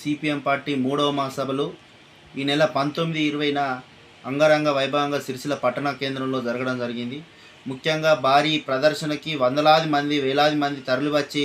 CPM party మూడవ మహాసభలు ఈ నెల పంతొమ్మిది ఇరవైన అంగరంగ వైభవంగా సిరిసిల పట్టణ కేంద్రంలో జరగడం జరిగింది. ముఖ్యంగా భారీ ప్రదర్శనకి వందలాది మంది వేలాది మంది తరలివచ్చి వచ్చి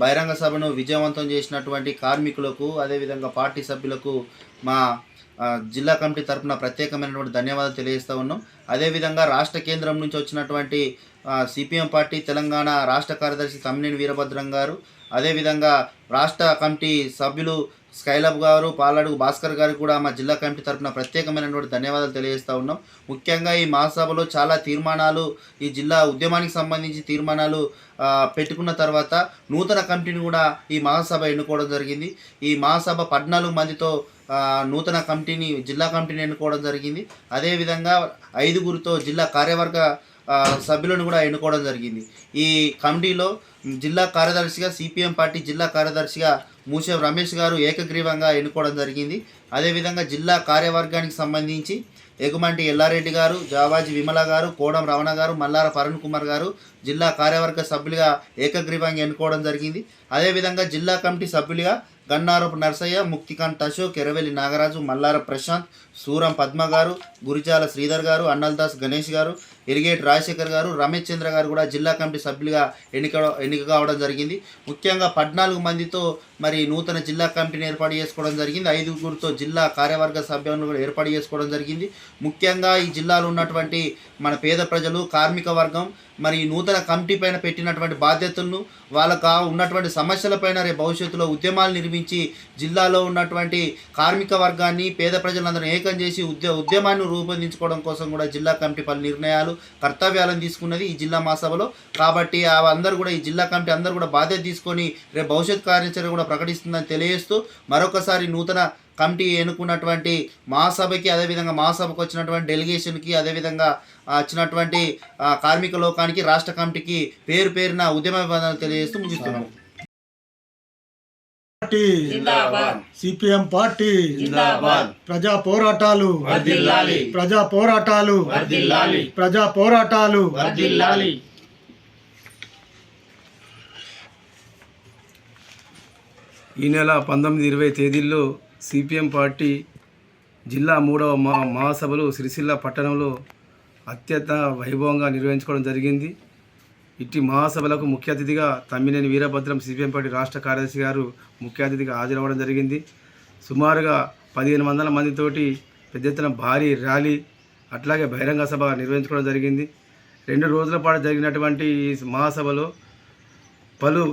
బహిరంగ సభను విజయవంతం చేసినటువంటి కార్మికులకు అదేవిధంగా పార్టీ సభ్యులకు మా జిల్లా కమిటీ తరఫున ప్రత్యేకమైనటువంటి ధన్యవాదాలు తెలియజేస్తూ ఉన్నాం. అదేవిధంగా రాష్ట్ర కేంద్రం నుంచి వచ్చినటువంటి సిపిఎం పార్టీ తెలంగాణ రాష్ట్ర కార్యదర్శి తమ్మినేని వీరభద్రం గారు అదేవిధంగా రాష్ట్ర కమిటీ సభ్యులు స్కైలబ్ గారు పాలడుగు భాస్కర్ గారు కూడా మా జిల్లా కమిటీ తరపున ప్రత్యేకమైనటువంటి ధన్యవాదాలు తెలియజేస్తూ ఉన్నాం. ముఖ్యంగా ఈ మహాసభలో చాలా తీర్మానాలు ఈ జిల్లా ఉద్యమానికి సంబంధించి తీర్మానాలు పెట్టుకున్న తర్వాత నూతన కమిటీని కూడా ఈ మహాసభ ఎన్నుకోవడం జరిగింది. ఈ మహాసభ పద్నాలుగు మందితో నూతన కమిటీని జిల్లా కమిటీని ఎన్నుకోవడం జరిగింది. అదేవిధంగా ఐదుగురితో జిల్లా కార్యవర్గ సభ్యులను కూడా ఎన్నుకోవడం జరిగింది. ఈ కమిటీలో జిల్లా కార్యదర్శిగా సిపిఎం పార్టీ జిల్లా కార్యదర్శిగా మూసేవ్ రమేష్ గారు ఏకగ్రీవంగా ఎన్నుకోవడం జరిగింది. అదేవిధంగా జిల్లా కార్యవర్గానికి సంబంధించి ఎగుమంటి ఎల్లారెడ్డి గారు జావాజీ విమల గారు కోడం రమణ గారు మల్లార పరుణ్ కుమార్ గారు జిల్లా కార్యవర్గ సభ్యులుగా ఏకగ్రీవంగా ఎన్నుకోవడం జరిగింది. అదేవిధంగా జిల్లా కమిటీ సభ్యులుగా గన్నారపు నర్సయ్య ముక్తికాంత్ అశోక్ ఎరవెల్లి నాగరాజు మల్లార ప్రశాంత్ సూరం పద్మ గారు గురిజాల శ్రీధర్ గారు అన్నల్దాస్ గణేష్ గారు ఇరిగేట్ రాజశేఖర్ గారు రమేష్ చంద్ర గారు కూడా జిల్లా కమిటీ సభ్యులుగా ఎన్నిక ఎన్నిక కావడం జరిగింది. ముఖ్యంగా పద్నాలుగు మందితో మరి నూతన జిల్లా కమిటీని ఏర్పాటు చేసుకోవడం జరిగింది. ఐదుగురితో జిల్లా కార్యవర్గ సభ్యులను కూడా ఏర్పాటు చేసుకోవడం జరిగింది. ముఖ్యంగా ఈ జిల్లాలో ఉన్నటువంటి మన పేద ప్రజలు కార్మిక వర్గం మరి ఈ నూతన కమిటీ పైన పెట్టినటువంటి బాధ్యతలను వాళ్ళకు ఆ ఉన్నటువంటి సమస్యలపైన రేపు భవిష్యత్తులో ఉద్యమాలు నిర్మించి జిల్లాలో ఉన్నటువంటి కార్మిక వర్గాన్ని పేద ప్రజలందరూ ఏకం చేసి ఉద్య ఉద్యమాన్ని రూపొందించుకోవడం కోసం కూడా జిల్లా కమిటీ పలు నిర్ణయాలు కర్తవ్యాలను తీసుకున్నది ఈ జిల్లా మహాసభలో. కాబట్టి అందరూ కూడా ఈ జిల్లా కమిటీ అందరూ కూడా బాధ్యత తీసుకొని రేపు భవిష్యత్ కార్యాచరణ కూడా ప్రకటిస్తుందని తెలియజేస్తూ మరొకసారి నూతన కమిటీ ఎన్నుకున్నటువంటి మహాసభకి అదేవిధంగా మహాసభకు వచ్చినటువంటి డెలిగేషన్కి అదేవిధంగా వచ్చినటువంటి కార్మిక లోకానికి రాష్ట్ర కమిటీకి పేరు పేరున ఉద్యమ తెలియజేస్తూ ముగిస్తున్నాము పార్టీ. CPM party. జిందాబాద్. ప్రజా పోరాటాలు. వర్ధిల్లాలి. ప్రజా పోరాటాలు. వర్ధిల్లాలి. ప్రజా పోరాటాలు. వర్ధిల్లాలి. ఈ నెల పంతొమ్మిది ఇరవై తేదీల్లో సిపిఎం పార్టీ జిల్లా మూడవ మా మహాసభలు సిరిసిల్ల పట్టణంలో అత్యంత వైభవంగా నిర్వహించుకోవడం జరిగింది. ఇట్టి మహాసభలకు ముఖ్య అతిథిగా తమ్మినేని వీరభద్రం సిపిఎం పార్టీ రాష్ట్ర కార్యదర్శి గారు ముఖ్య అతిథిగా హాజరవ్వడం జరిగింది. సుమారుగా పదిహేను వందల మందితోటి పెద్ద ఎత్తున భారీ ర్యాలీ అట్లాగే బహిరంగ సభ నిర్వహించుకోవడం జరిగింది. రెండు రోజుల పాటు జరిగినటువంటి ఈ మహాసభలో పలు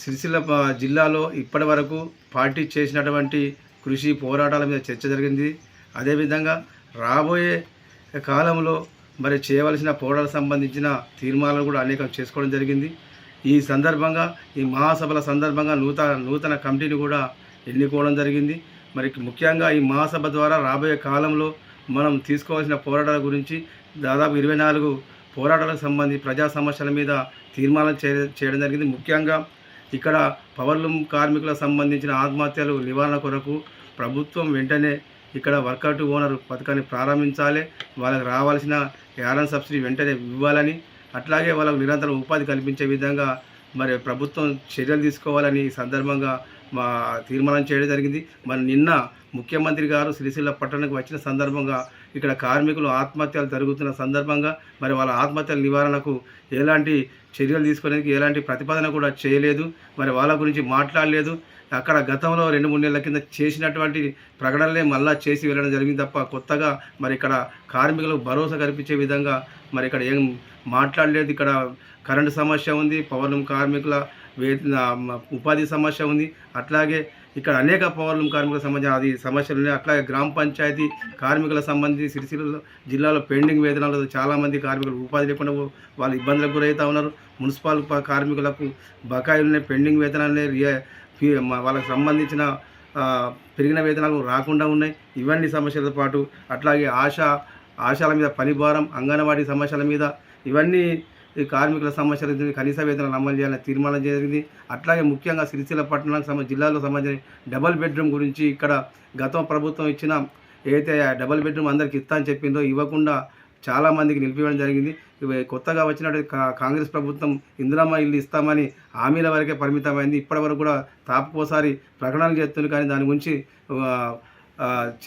సిరిసిల్ల జిల్లాలో ఇప్పటి వరకు పార్టీ చేసినటువంటి కృషి పోరాటాల మీద చర్చ జరిగింది. అదేవిధంగా రాబోయే కాలంలో మరి చేయవలసిన పోరాటాలకు సంబంధించిన తీర్మానాలు కూడా అనేకం చేసుకోవడం జరిగింది. ఈ సందర్భంగా ఈ మహాసభల సందర్భంగా నూతన నూతన కమిటీని కూడా ఎన్నుకోవడం జరిగింది. మరి ముఖ్యంగా ఈ మహాసభ ద్వారా రాబోయే కాలంలో మనం తీసుకోవాల్సిన పోరాటాల గురించి దాదాపు ఇరవై నాలుగు పోరాటాలకు సంబంధించి ప్రజా సమస్యల మీద తీర్మానం చేయడం జరిగింది. ముఖ్యంగా ఇక్కడ పవర్లూమ్ కార్మికులకు సంబంధించిన ఆత్మహత్యలు నివారణ కొరకు ప్రభుత్వం వెంటనే ఇక్కడ వర్కౌట్ ఓనర్ పథకాన్ని ప్రారంభించాలి. వాళ్ళకి రావాల్సిన యారన్ సబ్సిడీ వెంటనే ఇవ్వాలని అట్లాగే వాళ్ళకు నిరంతరం ఉపాధి కల్పించే విధంగా మరి ప్రభుత్వం చర్యలు తీసుకోవాలని ఈ సందర్భంగా మా తీర్మానం చేయడం జరిగింది. మరి నిన్న ముఖ్యమంత్రి గారు సిరిసిల్ల పట్టణానికి వచ్చిన సందర్భంగా ఇక్కడ కార్మికులు ఆత్మహత్యలు జరుగుతున్న సందర్భంగా మరి వాళ్ళ ఆత్మహత్యల నివారణకు ఎలాంటి చర్యలు తీసుకోవడానికి ఎలాంటి ప్రతిపాదన కూడా చేయలేదు. మరి వాళ్ళ గురించి మాట్లాడలేదు. అక్కడ గతంలో రెండు మూడు నెలల కింద చేసినటువంటి ప్రకటనలే మళ్ళా చేసి వెళ్ళడం జరిగింది తప్ప కొత్తగా మరి ఇక్కడ కార్మికులకు భరోసా కల్పించే విధంగా మరి ఇక్కడ ఏం మాట్లాడలేదు. ఇక్కడ కరెంటు సమస్య ఉంది పవర్లూమ్ కార్మికుల వేతన ఉపాధి సమస్య ఉంది. అట్లాగే ఇక్కడ అనేక పౌరులు కార్మికులకు సంబంధించిన అది సమస్యలు ఉన్నాయి. అట్లాగే గ్రామ పంచాయతీ కార్మికుల సంబంధించి సిరిసిల్ల జిల్లాలో పెండింగ్ వేతనాలు చాలామంది కార్మికులు ఉపాధి లేకుండా వాళ్ళు ఇబ్బందులకు గురవుతూ ఉన్నారు. మున్సిపల్ కార్మికులకు బకాయిలు ఉన్నాయి పెండింగ్ వేతనాలు రియా వాళ్ళకి సంబంధించిన పెరిగిన వేతనాలు రాకుండా ఉన్నాయి. ఇవన్నీ సమస్యలతో పాటు అట్లాగే ఆశ ఆశాల మీద పనిభారం అంగన్వాడీ సమస్యల మీద ఇవన్నీ ఈ కార్మికుల సమస్యల కనీస వేతనాలు అమలు చేయాలని తీర్మానం జరిగింది. అట్లాగే ముఖ్యంగా సిరిసిల్ల పట్టణానికి సంబంధించి జిల్లాలో సంబంధించిన డబల్ బెడ్రూమ్ గురించి ఇక్కడ గత ప్రభుత్వం ఇచ్చిన ఏదైతే ఆ డబల్ బెడ్రూమ్ అందరికి ఇస్తా అని చెప్పిందో ఇవ్వకుండా చాలామందికి నిలిపివేయడం జరిగింది. కొత్తగా వచ్చినట్టు కా- కాంగ్రెస్ ప్రభుత్వం ఇందిరమ్మ ఇల్లు ఇస్తామని హామీల వరకే పరిమితమైంది. ఇప్పటివరకు కూడా తాపుకోసారి ప్రకటనలు చేస్తుంది కానీ దాని గురించి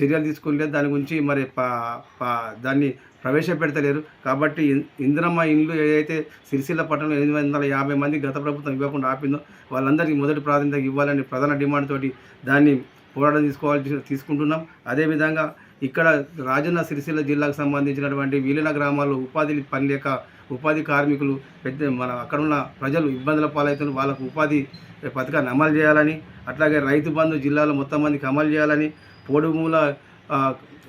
చర్యలు తీసుకోలేదు. దాని గురించి మరి పా- పా- దాన్ని ప్రవేశపెడతలేరు. కాబట్టి ఇందిరమ్మ ఇండ్లు ఏదైతే సిరిసిల్ల పట్టణంలో ఎనిమిది వందల యాభై మంది గత ప్రభుత్వం ఇవ్వకుండా ఆపిందో వాళ్ళందరికీ మొదటి ప్రాధాన్యత ఇవ్వాలని ప్రధాన డిమాండ్ తోటి దాన్ని పోరాటం తీసుకోవాలి తీసుకుంటున్నాం. అదేవిధంగా ఇక్కడ రాజన్న సిరిసిల్ల జిల్లాకు సంబంధించినటువంటి విలీన గ్రామాల్లో ఉపాధి పని లేక ఉపాధి కార్మికులు పెద్ద మన అక్కడ ఉన్న ప్రజలు ఇబ్బందుల పాలవుతున్న వాళ్ళకు ఉపాధి పథకాన్ని అమలు చేయాలని అట్లాగే రైతు బంధు జిల్లాలో మొత్తం మందికి అమలు చేయాలని పొడుమూల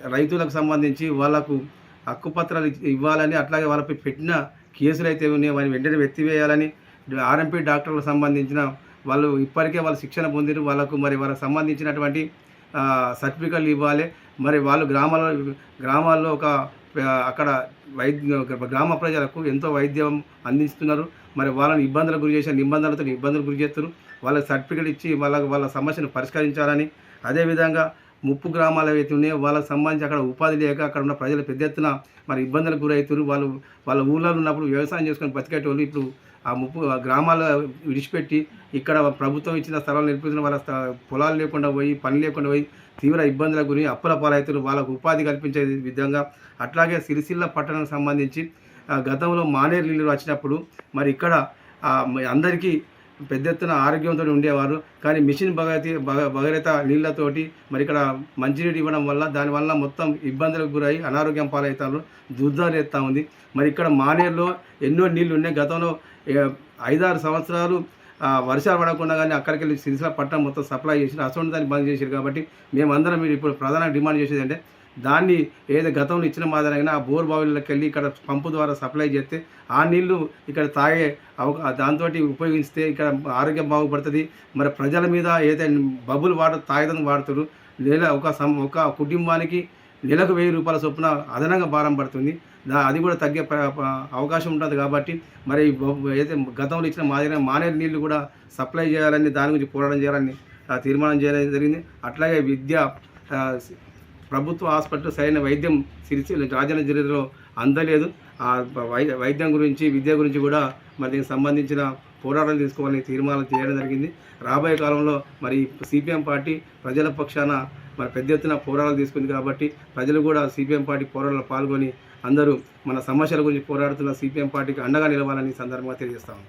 రైతులకు సంబంధించి వాళ్ళకు హక్కుపత్రాలు ఇవ్వాలని అట్లాగే వాళ్ళపై పెట్టిన కేసులు అయితే ఉన్నాయో వాటిని వెంటనే ఎత్తివేయాలని ఆర్ఎంపీ డాక్టర్లకు సంబంధించిన వాళ్ళు ఇప్పటికే వాళ్ళు శిక్షణ పొందిరు వాళ్ళకు మరి వాళ్ళకి సంబంధించినటువంటి సర్టిఫికెట్లు ఇవ్వాలి. మరి వాళ్ళు గ్రామాల్లో గ్రామాల్లో ఒక అక్కడ వైద్య గ్రామ ప్రజలకు ఎంతో వైద్యం అందిస్తున్నారు. మరి వాళ్ళని ఇబ్బందులకు గురి చేసిన నిబంధనలతో ఇబ్బందులు గురి చేస్తున్నారు. వాళ్ళకి సర్టిఫికెట్ ఇచ్చి వాళ్ళ వాళ్ళ సమస్యను పరిష్కరించాలని అదేవిధంగా ముప్పు గ్రామాలు ఏవైతే ఉన్నాయో వాళ్ళకి సంబంధించి అక్కడ ఉపాధి లేక అక్కడ ఉన్న ప్రజలు పెద్ద ఎత్తున మరి ఇబ్బందులకు గురవుతారు వాళ్ళు వాళ్ళ ఊళ్ళో ఉన్నప్పుడు వ్యవసాయం చేసుకొని బతికేటోళ్ళు ఇప్పుడు ఆ ముప్పు ఆ గ్రామాలు విడిచిపెట్టి ఇక్కడ ప్రభుత్వం ఇచ్చిన స్థలాలు నిలిపిస్తున్న వాళ్ళ పొలాలు లేకుండా పోయి పని లేకుండా పోయి తీవ్ర ఇబ్బందులకు గురి అప్పుల పాలవుతున్నారు. వాళ్ళకు ఉపాధి కల్పించే విధంగా అట్లాగే సిరిసిల్ల పట్టణానికి సంబంధించి గతంలో మానేరు నీళ్ళు వచ్చినప్పుడు మరి ఇక్కడ అందరికీ పెద్ద ఎత్తున ఆరోగ్యంతో ఉండేవారు. కానీ మిషన్ భగతి భగరత నీళ్ళతోటి నీళ్ళతోటి మరి ఇక్కడ మంచినీరు ఇవ్వడం వల్ల దానివల్ల మొత్తం ఇబ్బందులకు గురై అనారోగ్యం పాలవుతారు. దుర్దారు ఎత్తా ఉంది. మరి ఇక్కడ మానేరులో ఎన్నో నీళ్ళు ఉన్నాయి. గతంలో ఐదారు సంవత్సరాలు వర్షాలు పడకుండా కానీ అక్కడికి వెళ్ళి సిరిసిల పట్టణం మొత్తం సప్లై చేసి అసలు దాన్ని బంద్ చేశారు కాబట్టి మేమందరం మీరు ఇప్పుడు ప్రధాన డిమాండ్ చేసేది అంటే దాన్ని ఏదో గతంలో ఇచ్చిన మాదిరిగా ఆ బోర్ బావిలోకి వెళ్ళి ఇక్కడ పంపు ద్వారా సప్లై చేస్తే ఆ నీళ్ళు ఇక్కడ తాగే అవకా దాంతో ఉపయోగిస్తే ఇక్కడ ఆరోగ్యం బాగుపడుతుంది. మరి ప్రజల మీద ఏదైతే బబుల్ వాటర్ తాగడం వాడుతారు నెల ఒక సం ఒక కుటుంబానికి నెలకు వెయ్యి రూపాయల చొప్పున అదనంగా భారం పడుతుంది. దా అది కూడా తగ్గే అవకాశం ఉంటుంది కాబట్టి మరి అయితే గతంలో ఇచ్చిన మాదిరిగా మానేరు నీళ్ళు కూడా సప్లై చేయాలని దాని గురించి పోరాటం చేయాలని తీర్మానం చేయడం జరిగింది. అట్లాగే విద్య ప్రభుత్వ హాస్పిటల్ సరైన వైద్యం సిరిసిల్ల రాజన్న జిల్లాలో అందలేదు. ఆ వైద్యం గురించి విద్య గురించి కూడా మరి దీనికి సంబంధించిన పోరాటం తీసుకోవాలని తీర్మానం చేయడం జరిగింది. రాబోయే కాలంలో మరి సిపిఎం పార్టీ ప్రజల పక్షాన మరి పెద్ద ఎత్తున పోరాటాలు తీసుకుంది కాబట్టి ప్రజలు కూడా సిపిఎం పార్టీ పోరాటాలు పాల్గొని అందరూ మన సమస్యల గురించి పోరాడుతున్న సిపిఎం పార్టీకి అండగా నిలవాలని సందర్భంగా తెలియజేస్తాము